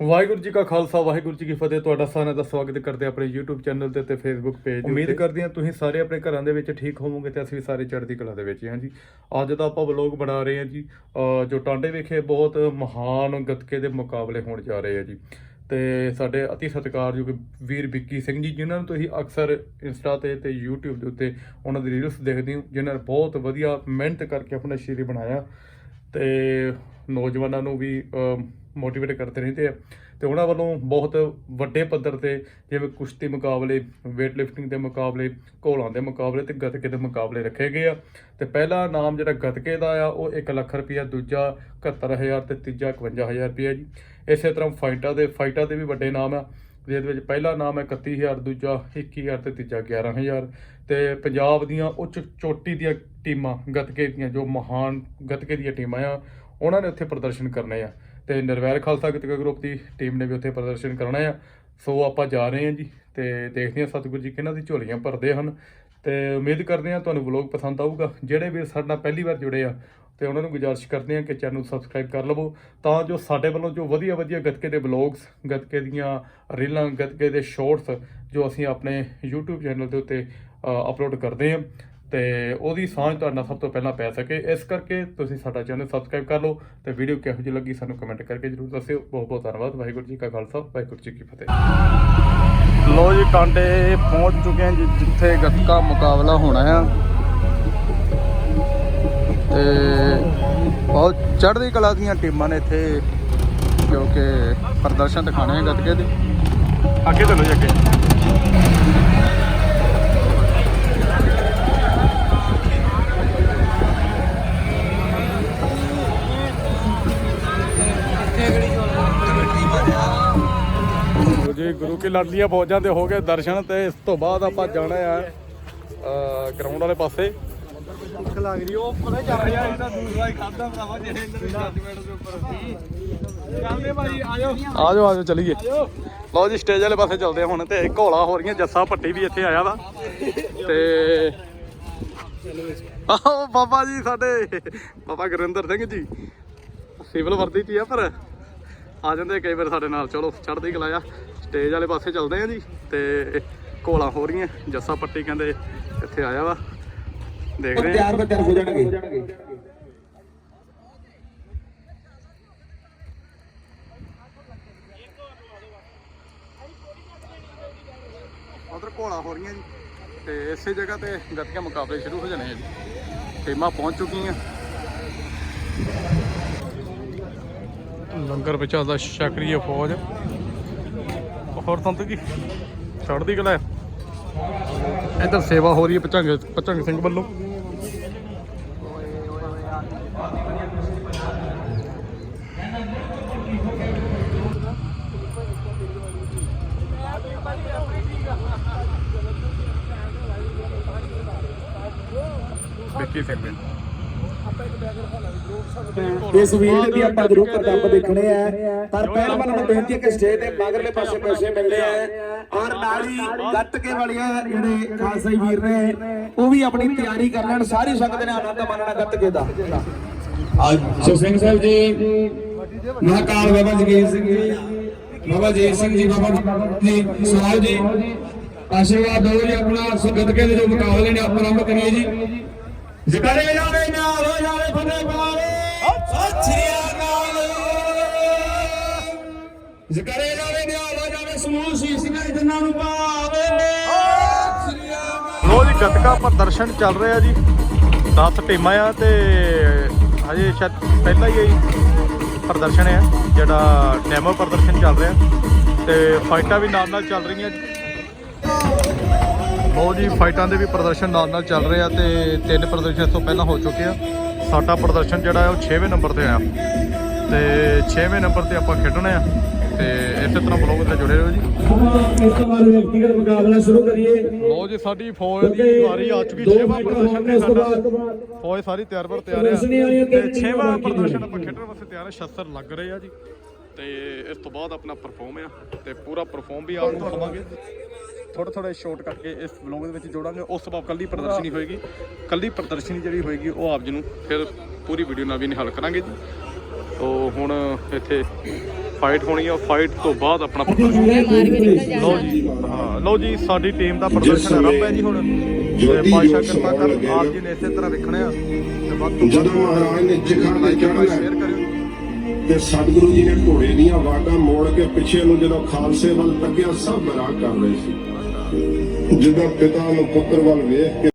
ਵਾਹਿਗੁਰੂ ਜੀ ਕਾ ਖਾਲਸਾ, ਵਾਹਿਗੁਰੂ ਜੀ ਕੀ ਫਤਿਹ। ਤੁਹਾਡਾ ਸਾਰਿਆਂ ਦਾ ਸਵਾਗਤ ਕਰਦੇ ਆਪਣੇ YouTube ਚੈਨਲ ਤੇ ਤੇ Facebook ਪੇਜ ਤੇ। ਉਮੀਦ ਕਰਦੇ ਹਾਂ ਤੁਸੀਂ ਸਾਰੇ ਆਪਣੇ ਘਰਾਂ ਦੇ ਵਿੱਚ ਠੀਕ ਹੋਵੋਗੇ ਤੇ ਅਸੀਂ ਵੀ ਸਾਰੇ ਚੜ੍ਹਦੀ ਕਲਾ ਦੇ ਵਿੱਚ ਹਾਂ ਜੀ। ਅੱਜ ਦਾ ਆਪਾਂ ਵਲੌਗ ਬਣਾ ਰਹੇ ਹਾਂ ਜੀ। ਜੋ ਟਾਂਡੇ ਵਿਖੇ ਬਹੁਤ ਮਹਾਨ ਗੱਤਕੇ ਦੇ ਮੁਕਾਬਲੇ ਹੋਣ ਜਾ ਰਹੇ ਆ ਜੀ। ਤੇ ਸਾਡੇ ਅਤੀ ਸਤਿਕਾਰਯੋਗ ਵੀਰ ਵਿੱਕੀ ਸਿੰਘ ਜੀ, ਜਿਨ੍ਹਾਂ ਨੂੰ ਤੁਸੀਂ ਅਕਸਰ ਇੰਸਟਾ ਤੇ ਤੇ YouTube ਦੇ ਉੱਤੇ ਉਹਨਾਂ ਦੀ ਰੀਲਸ ਦੇਖਦੇ ਹੋ, ਜਿਨ੍ਹਾਂ ਨੇ ਬਹੁਤ ਵਧੀਆ ਮਿਹਨਤ ਕਰਕੇ ਆਪਣਾ ਸ਼ਰੀਰ ਬਣਾਇਆ। ਤੇ ਨੌਜਵਾਨਾਂ ਨੂੰ ਵੀ ਮੋਟੀਵੇਟ ਕਰਦੇ ਰਹਿੰਦੇ ਆ। ਤੇ ਉਹਨਾਂ ਵੱਲੋਂ ਬਹੁਤ ਵੱਡੇ ਪੱਧਰ ਤੇ ਜਿਵੇਂ ਕੁਸ਼ਤੀ ਮੁਕਾਬਲੇ weight lifting ਦੇ ਮੁਕਾਬਲੇ, ਘੋਲਾਂ ਦੇ ਮੁਕਾਬਲੇ ਤੇ ਗੱਤਕੇ ਦੇ ਮੁਕਾਬਲੇ ਰੱਖੇ ਗਏ ਆ। ਤੇ ਪਹਿਲਾ ਨਾਮ ਜਿਹੜਾ ਗੱਤਕੇ ਦਾ ਆ, ਉਹ 1 ਲੱਖ ਰੁਪਇਆ ਦੂਜਾ 71000 ਤੇ ਤੀਜਾ 51000 ਰੁਪਇਆ ਜੀ। ਇਸੇ ਤਰ੍ਹਾਂ ਫਾਈਟਾਂ ਦੇ ਫਾਈਟਾਂ ਦੇ ਵੀ ਵੱਡੇ ਨਾਮ ਆ, ਜਿਹਦੇ ਵਿੱਚ ਪਹਿਲਾ ਨਾਮ ਹੈ 31000 ਦੂਜਾ 21000 ਤੇ ਤੀਜਾ 11000 ਤੇ ਪੰਜਾਬ ਦੀਆਂ ਉੱਚ ਚੋਟੀ ਦੀਆਂ ਟੀਮਾਂ, ਗੱਤਕੇ ਦੀਆਂ ਜੋ ਮਹਾਨ ਗੱਤਕੇ ਦੀਆਂ ਟੀਮਾਂ ਆ, ਉਹਨਾਂ ਨੇ ਉੱਥੇ ਪ੍ਰਦਰਸ਼ਨ ਕਰਨੇ ਆ। ਤੇ ਨਿਰਵੈਰ ਖਾਲਸਾ ਗੱਤਕਾ ਗਰੁੱਪ ਦੀ ਟੀਮ ਨੇ ਵੀ ਉੱਥੇ ਪ੍ਰਦਰਸ਼ਨ ਕਰਨਾ ਆ। ਸੋ ਆਪਾਂ ਜਾ ਰਹੇ ਹਾਂ ਜੀ ਤੇ ਦੇਖਦੇ ਹਾਂ ਸਤਿਗੁਰੂ ਜੀ ਕਿਹਨਾਂ ਦੀ ਝੋਲੀਆਂ ਭਰਦੇ ਹਨ। ਤੇ ਉਮੀਦ ਕਰਦੇ ਹਾਂ ਤੁਹਾਨੂੰ ਵਲੌਗ ਪਸੰਦ ਆਊਗਾ। ਜਿਹੜੇ ਵੀ ਸਾਡੇ ਨਾਲ ਪਹਿਲੀ ਵਾਰ ਜੁੜੇ ਆ, ਤੇ ਉਹਨਾਂ ਨੂੰ ਗੁਜ਼ਾਰਿਸ਼ ਕਰਦੇ ਹਾਂ ਕਿ ਚੈਨਲ ਨੂੰ ਸਬਸਕ੍ਰਾਈਬ ਕਰ ਲਵੋ। ਤਾਂ ਜੋ ਸਾਡੇ ਵੱਲੋਂ ਜੋ ਵਧੀਆ ਵਧੀਆ ਗੱਤਕੇ ਦੇ ਵਲੌਗਸ ਗੱਤਕੇ ਦੀਆਂ ਰੀਲਾਂ ਗੱਤਕੇ ਦੇ ਸ਼ਾਰਟਸ ਜੋ ਅਸੀਂ ਆਪਣੇ YouTube ਚੈਨਲ ਦੇ ਉੱਤੇ ਅਪਲੋਡ ਕਰਦੇ ਹਾਂ ਤੇ ਉਹਦੀ ਸਾਂਝ ਤੁਹਾਡੇ ਨਾਲ ਸਭ ਤੋਂ ਪਹਿਲਾਂ ਪੈ ਸਕੇ। ਇਸ ਕਰਕੇ ਤੁਸੀਂ ਸਾਡਾ ਚੈਨਲ ਸਬਸਕ੍ਰਾਈਬ ਕਰ ਲਓ ਤੇ ਵੀਡੀਓ ਕਿਹੋ ਜਿਹੀ ਲੱਗੀ ਸਾਨੂੰ ਕਮੈਂਟ ਕਰਕੇ ਜਰੂਰ ਦੱਸਿਓ। ਬਹੁਤ ਬਹੁਤ ਧੰਨਵਾਦ। ਵਾਹਿਗੁਰੂ ਜੀ ਕਾ ਖਾਲਸਾ ਵਾਹਿਗੁਰੂ ਜੀ ਕੀ ਫਤਿਹ। ਲੋ ਜੀ ਟਾਂਡੇ ਪਹੁੰਚ ਚੁੱਕੇ ਹਾਂ ਜੀ ਜਿੱਥੇ ਗੱਤਕਾ ਮੁਕਾਬਲਾ ਹੋਣਾ ਆ। ਤੇ ਬਹੁਤ ਚੜ੍ਹਦੀ ਕਲਾ ਦੀਆਂ ਟੀਮਾਂ ਨੇ ਇੱਥੇ ਜੋ ਕਿ ਪ੍ਰਦਰਸ਼ਨ ਦਿਖਾਣੇ ਆ ਗੱਤਕੇ ਦੇ। ਅੱਗੇ ਚੱਲੋ ਜੀ ਅੱਗੇ। ਜੀ ਗੁਰੂ ਕੀ ਲਾਡਲੀਆਂ ਫੌਜਾਂ ਦੇ ਹੋ ਗਏ ਦਰਸ਼ਨ ਤੇ ਇਸ ਤੋਂ ਬਾਅਦ ਆਪਾਂ ਜਾਣਾ ਆ ਗਰਾਊਂਡ ਵਾਲੇ ਪਾਸੇ। ਭੁੱਖ ਲੱਗ ਰਹੀ ਉਹ ਪਤਾ ਚੱਲ ਰਿਹਾ ਇਹਦਾ ਦੂਸਰਾ ਹੀ ਖਾਦਾ ਭਰਾਵਾ ਜਿਹੜੇ ਇਹਨਾਂ ਦੇ ਜੱਜਮੈਂਟ ਦੇ ਉੱਪਰ ਸੀ ਚੱਲਦੇ ਭਾਈ ਆਜੋ ਆ ਜਾਓ ਚਲੀਏ। ਲਓ ਜੀ ਸਟੇਜ ਵਾਲੇ ਪਾਸੇ ਚੱਲਦੇ ਹੁਣ ਤੇ ਘੋਲਾ ਹੋ ਰਹੀਆਂ, ਜੱਸਾ ਭੱਟੀ ਵੀ ਇੱਥੇ ਆਇਆ ਵਾ। ਤੇ ਆਹ, ਬਾਬਾ ਜੀ ਸਾਡੇ, ਬਾਬਾ ਗੁਰਿੰਦਰ ਸਿੰਘ ਜੀ। ਸਿਵਲ ਵਰਦੀ ਚ ਹੀ ਆ ਪਰ ਆ ਜਾਂਦੇ ਕਈ ਵਾਰ ਸਾਡੇ ਨਾਲ। ਚਲੋ, ਚੜ੍ਹਦੀ ਕਲਾ ਆ। ਸਟੇਜ ਵਾਲੇ ਪਾਸੇ ਚੱਲਦੇ ਆ ਜੀ ਤੇ ਘੋਲਾ ਹੋ ਰਹੀਆਂ ਜੱਸਾ ਪੱਟੀ ਕਹਿੰਦੇ ਇੱਥੇ ਆਇਆ ਵਾ। ਦੇਖਦੇ ਆ। ਤਿਆਰ ਬਤਿਆਰ ਹੋ ਜਾਣਗੇ। ਉਧਰ ਘੋਲਾ ਹੋ ਰਹੀਆਂ ਜੀ ਤੇ ਇਸੇ ਜਗ੍ਹਾ ਤੇ ਗੱਤਕੇ ਮੁਕਾਬਲੇ ਸ਼ੁਰੂ ਹੋ ਜਾਣੇ ਆ ਜੀ। ਟੀਮਾਂ ਪਹੁੰਚ ਚੁੱਕੀਆਂ। ਲੰਗਰ ਵਿੱਚ ਆਦਾ ਸ਼ਕਰੀਏ ਫੌਜ। ਹੋਰ ਸੰਤ ਜੀ ਚੜ੍ਹਦੀ ਕਲਾ ਹੈ। ਇੱਧਰ ਸੇਵਾ ਹੋ ਰਹੀ ਹੈ ਪਚੰਗ ਪਚੰਗ ਸਿੰਘ ਵੱਲੋਂ ਵਿੱਕੀ ਸਿੰਘ ਇਸ ਵੀਡੀਓ ਦੀ ਆਪਾਂ ਜ਼ਰੂਰ ਕਰਤੱਵ ਦੇਖਣੇ ਆ। ਪਰ ਪਹਿਲਵਾਨਾਂ ਨੂੰ ਬੇਨਤੀ ਹੈ ਕਿ ਸਟੇਜ ਦੇ ਮਗਰਲੇ ਪਾਸੇ ਪੈਸੇ ਮਿਲਦੇ ਆ। ਔਰ ਨਾਲ ਹੀ ਗੱਤਕੇ ਵਾਲੀਆਂ ਜਿਹੜੇ ਖਾਲਸਾਈ ਵੀਰ ਨੇ, ਉਹ ਵੀ ਆਪਣੀ ਤਿਆਰੀ ਕਰ ਲੈਣ। ਸਾਰੀ ਸੰਗਤ ਨੇ ਆਨੰਦ ਮਾਣਨਾ ਗੱਤਕੇ ਦਾ। ਅੱਜ ਸਿੰਘ ਸਾਹਿਬ ਜੀ, ਮਹਾਕਾਲ ਬਾਬਾ ਜਗੀਰ ਸਿੰਘ ਜੀ, ਬਾਬਾ ਜੀਤ ਸਿੰਘ ਜੀ, ਬਾਬਾ ਜੀ, ਸਵਾਲ ਜੀ। ਆਸ਼ੀਰਵਾਦ ਦਿਓ ਜੀ ਆਪਣਾ, ਸੋ ਗੱਤਕੇ ਦੇ ਜੋ ਮੁਕਾਬਲੇ ਨੇ, ਆਪਾਂ ਆਰੰਭ ਕਰੀਏ ਜੀ। ਜਕਰੇ ਜਾਵੇ, ਨਾਲ ਹੋ ਜਾਵੇ ਫਤਿਹ ਪਾਵੇ ਸਤਿ ਸ੍ਰੀ ਅਕਾਲ ਜਕਰੇ ਜਾਵੇ ਨਾਲ ਜਾਵੇ ਸਮੂਹ ਸੀਸੀਆਂ ਜਿਨ੍ਹਾਂ ਨੂੰ ਪਾਵੇ ਸਤਿ ਸ੍ਰੀ ਲੋ ਜੀ ਗੱਤਕਾ ਪ੍ਰਦਰਸ਼ਨ ਚੱਲ ਰਿਹਾ ਜੀ। 10 ਟੀਮਾਂ ਆ ਤੇ ਹਜੇ ਸ਼ਾਇਦ ਪਹਿਲਾ ਹੀ ਇਹ ਪ੍ਰਦਰਸ਼ਨ ਹੈ ਜਿਹੜਾ ਡੈਮੋ ਪ੍ਰਦਰਸ਼ਨ ਚੱਲ ਰਿਹਾ। ਤੇ ਫਾਈਟਾਂ ਵੀ ਨਾਲ ਨਾਲ ਚੱਲ ਰਹੀਆਂ ਜੀ। ਜੀ, ਫਾਈਟਾਂ ਦੇ ਵੀ ਪ੍ਰਦਰਸ਼ਨ ਨਾਲ ਨਾਲ ਚੱਲ ਰਹੇ ਆ ਤੇ ਤਿੰਨ ਪ੍ਰਦਰਸ਼ਨ ਇਸ ਤੋਂ ਪਹਿਲਾਂ ਹੋ ਚੁੱਕੇ ਆ। ਸਾਡਾ ਪ੍ਰਦਰਸ਼ਨ ਜਿਹੜਾ ਹੈ ਉਹ 6ਵੇਂ ਨੰਬਰ ਤੇ ਆ। ਤੇ 6ਵੇਂ ਨੰਬਰ ਤੇ ਆਪਾਂ ਖੇਡਣਾ ਆ। ਤੇ ਇਸੇ ਤਰ੍ਹਾਂ ਬਲੌਗ ਤੇ ਜੁੜੇ ਰਹੋ ਜੀ। ਇਸ ਤੋਂ ਬਾਅਦ ਵਿਅਕਤੀਗਤ ਮੁਕਾਬਲਾ ਸ਼ੁਰੂ ਕਰੀਏ। ਲੋ ਜੀ ਸਾਡੀ ਫੌਜ ਦੀ ਵਾਰੀ ਆ ਚੁੱਕੀ ਛੇਵਾਂ ਪ੍ਰਦਰਸ਼ਨ ਤੇ ਸਾਡਾ ਫੌਜ ਸਾਰੀ ਤਿਆਰ ਬਰ ਤਿਆਰ ਵਾਲੀਆਂ ਤੇ ਤਿੰਨ ਛੇਵਾਂ ਬਾਕੀ ਨੇ। ਪ੍ਰਦਰਸ਼ਨ ਆਪਾਂ ਖੇਡਣ ਵਾਸਤੇ ਤਿਆਰ ਆ ਸ਼ਸਤਰ ਲੱਗ ਰਹੇ ਆ ਜੀ। ਤੇ ਇਸ ਤੋਂ ਬਾਅਦ ਆਪਣਾ ਪਰਫਾਰਮ ਆ। ਤੇ ਪੂਰਾ ਪਰਫਾਰਮ ਵੀ ਆਪ ਦਿਖਾਵਾਂਗੇ ਥੋੜਾ ਥੋੜਾ ਸ਼ਾਰਟ ਕਰਕੇ ਇਸ ਵਲੌਗ ਦੇ ਵਿੱਚ ਜੋੜਾਂਗੇ। ਉਸ ਤੋਂ ਬਾਅਦ ਕੱਲੀ ਪ੍ਰਦਰਸ਼ਨੀ ਹੋਏਗੀ। ਕੱਲੀ ਪ੍ਰਦਰਸ਼ਨੀ ਜਿਹੜੀ ਹੋਏਗੀ ਉਹ ਆਪ ਜੀ ਨੂੰ ਫਿਰ ਪੂਰੀ ਵੀਡੀਓ ਨਾਲ ਵੀ ਨਿਹਾਲ ਕਰਾਂਗੇ ਜੀ। ਤੋ ਹੁਣ ਇੱਥੇ ਫਾਈਟ ਹੋਣੀ ਆ। ਫਾਈਟ ਤੋਂ ਬਾਅਦ ਆਪਣਾ ਪ੍ਰਦਰਸ਼ਨ ਲਓ ਜੀ ਹਾਂ ਲਓ ਜੀ ਸਾਡੀ ਟੀਮ ਦਾ ਪ੍ਰਦਰਸ਼ਨ ਆਰੰਭ ਹੈ ਜੀ ਹੁਣ। ਤੇ ਪਾਸ਼ਾ ਕਿਰਪਾ ਕਰ ਆਪ ਜੀ ਨੇ ਇਸੇ ਤਰ੍ਹਾਂ ਵੇਖਣਾ ਆ। ਤੇ ਵੱਧ ਤੋਂ ਜਦੋਂ ਮਹਾਰਾਜ ਨੇ ਜਿਖਾਂ ਤੇ ਚੜ੍ਹਨਾ ਸ਼ੇਅਰ ਕਰਿਓ ਤੇ ਸਤਿਗੁਰੂ ਜੀ ਨੇ ਘੋੜੇ ਦੀਆਂ ਵਾਗਾਂ ਮੋੜ ਕੇ ਪਿੱਛੇ ਨੂੰ ਜਦੋਂ ਖਾਲਸੇ ਵੱਲ ਤੱਕਿਆ ਸਭ ਬਰਾ ਕਰ ਰਹੇ ਸੀ। ਜਦੋਂ ਪਿਤਾ ਨੂੰ ਪੁੱਤਰ ਵੱਲ ਵੇਖ ਕੇ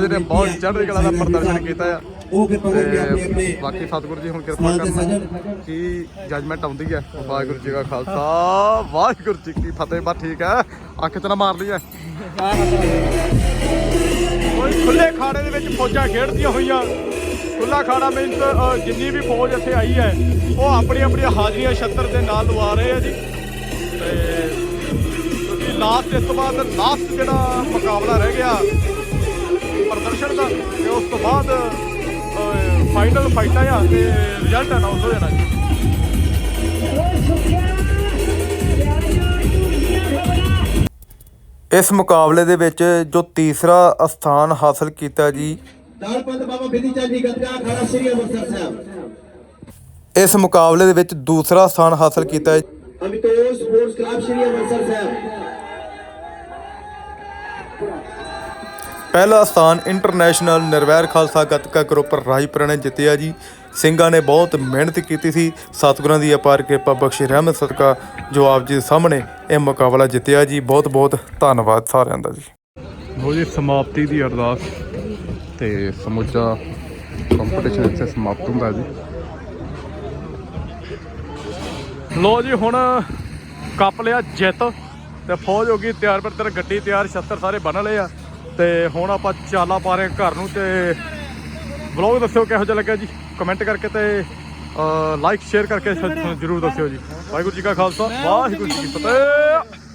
ਜੀ ਫੌਜ ਨੇ ਬਹੁਤ ਚੜ੍ਹਦੀ ਕਲਾ ਦਾ ਪ੍ਰਦਰਸ਼ਨ ਕੀਤਾ ਆ। ਤੇ ਬਾਕੀ ਸਤਿਗੁਰੂ ਜੀ ਹੁਣ ਕਿਰਪਾ ਕਰਨ। ਕੀ ਜਜਮੈਂਟ ਆਉਂਦੀ ਹੈ ਵਾਹਿਗੁਰੂ ਜੀ ਕਾ ਖਾਲਸਾ ਵਾਹਿਗੁਰੂ ਜੀ ਕੀ ਫਤਿਹ। ਬਾ ਠੀਕ ਹੈ ਅੱਖ ਚ ਨਾ ਮਾਰ ਲਈ ਕੋਈ ਖੁੱਲੇ ਖਾੜੇ ਦੇ ਵਿੱਚ ਫੌਜਾਂ ਖੇਡਦੀਆਂ ਹੋਈਆਂ। ਖੁੱਲਾ ਖਾੜਾ ਮੀਨਸ ਜਿੰਨੀ ਵੀ ਫੌਜ ਇੱਥੇ ਆਈ ਹੈ ਉਹ ਆਪਣੀ ਆਪਣੀ ਹਾਜ਼ਰੀਆਂ ਛੱਤਰ ਦੇ ਨਾਲ ਲਵਾ ਰਹੇ ਆ ਜੀ। ਤੇ ਕਿਉਂਕਿ ਲਾਸਟ ਇਸ ਤੋਂ ਬਾਅਦ ਲਾਸਟ ਜਿਹੜਾ ਮੁਕਾਬਲਾ ਰਹਿ ਗਿਆ ਪ੍ਰਦਰਸ਼ਨ ਦਾ ਤੇ ਉਸ ਤੋਂ ਬਾਅਦ ਫਾਈਨਲ ਫਾਈਟਾਂ ਆ ਤੇ ਰਿਜ਼ਲਟ ਅਨਾਉਂਸ ਹੋ ਜਾਣਾ ਜੀ। ਇਸ ਮੁਕਾਬਲੇ ਦੇ ਵਿੱਚ ਜੋ ਤੀਸਰਾ ਸਥਾਨ ਹਾਸਲ ਕੀਤਾ ਜੀ। ਨਾਲ ਪੰਤ ਬਾਬਾ ਬਿਧੀ ਚੰਦ ਜੀ ਗੱਤਕਾ ਅਖਾੜਾ ਸ੍ਰੀ ਅੰਮ੍ਰਿਤਸਰ ਸਾਹਿਬ। ਇਸ ਮੁਕਾਬਲੇ ਦੇ ਵਿੱਚ ਦੂਸਰਾ ਸਥਾਨ ਹਾਸਲ ਕੀਤਾ ਹੈ ਅਮਿਤੋਜ ਸਪੋਰਟਸ ਕਲੱਬ ਸ੍ਰੀ ਅੰਮ੍ਰਿਤਸਰ ਸਾਹਿਬ। ਪਹਿਲਾ ਸਥਾਨ ਇੰਟਰਨੈਸ਼ਨਲ ਨਿਰਵੈਰ ਖਾਲਸਾ ਗੱਤਕਾ ਗਰੁੱਪ ਰਾਜਪੁਰਾ ਨੇ ਜਿੱਤਿਆ ਜੀ। ਸਿੰਘਾਂ ਨੇ ਬਹੁਤ ਮਿਹਨਤ ਕੀਤੀ ਸੀ। ਸਤਿਗੁਰਾਂ ਦੀ ਅਪਾਰ ਕਿਰਪਾ ਬਖਸ਼ੀ ਰਹਿਮਤ ਸਦਕਾ ਜੋ ਆਪ ਜੀ ਦੇ ਸਾਹਮਣੇ ਇਹ ਮੁਕਾਬਲਾ ਜਿੱਤਿਆ ਜੀ। ਬਹੁਤ ਬਹੁਤ ਧੰਨਵਾਦ ਸਾਰਿਆਂ ਦਾ ਜੀ। ਲੋ ਜੀ, ਸਮਾਪਤੀ ਦੀ ਅਰਦਾਸ ਤੇ ਸਮੁੱਚਾ ਕੰਪੀਟੀਸ਼ਨ ਇੱਥੇ ਸਮਾਪਤ ਹੁੰਦਾ ਜੀ। ਲੋ ਜੀ, ਹੁਣ ਕੱਪ ਲਿਆ ਜਿੱਤ ਤੇ ਫੌਜ ਹੋ ਗਈ ਤਿਆਰ ਪਰ ਤੇਰਾ ਗੱਡੀ ਤਿਆਰ, ਛੱਤਰ ਸਾਰੇ ਬਣ ਲਏ ਆ। ਤੇ ਹੁਣ ਆਪਾਂ ਚਾਲਾ ਪਾ ਰਹੇ ਘਰ ਨੂੰ ਤੇ ਵਲੌਗ ਦੱਸਿਓ ਕਿਹੋ ਜਿਹਾ ਲੱਗਿਆ ਜੀ? ਕਮੈਂਟ ਕਰਕੇ ਤੇ ਲਾਈਕ ਸ਼ੇਅਰ ਕਰਕੇ ਜਰੂਰ ਦੱਸਿਓ ਜੀ। ਵਾਹਿਗੁਰੂ ਜੀ ਕਾ ਖਾਲਸਾ ਵਾਹਿਗੁਰੂ ਜੀ ਕੀ ਫਤਿਹ।